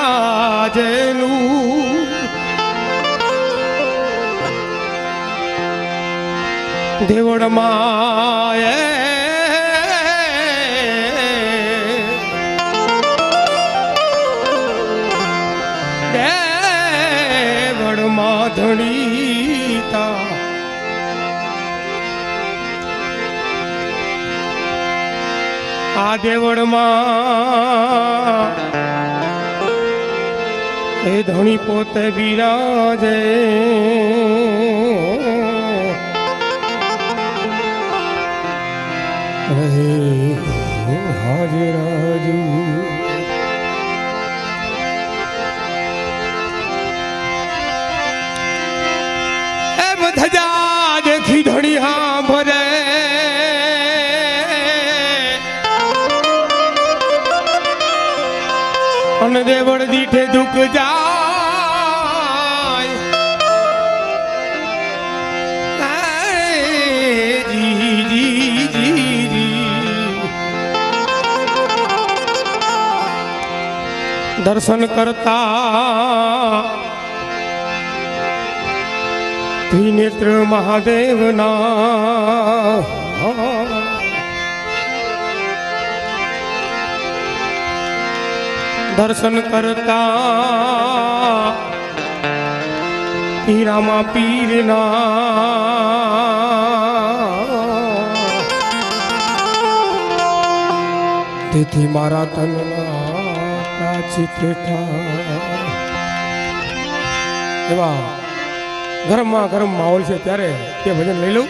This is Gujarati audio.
બિરાજેલું દેવળમાં દેવળમાં ધણીતા આ દેવળમાં એ ધણી પોતે બિરાજે. રહે હાજરાજુ. એમ દેવળ દીઠે દુઃખ જાય. દર્શન કરતા ત્રિનેત્ર મહાદેવના દર્શન કરતા હીરામાં પીરના. તેથી મારા તનના પ્રાચિત એવા ગરમમાં ગરમ માહોલ છે ત્યારે તે ભજન લઈ લઉં.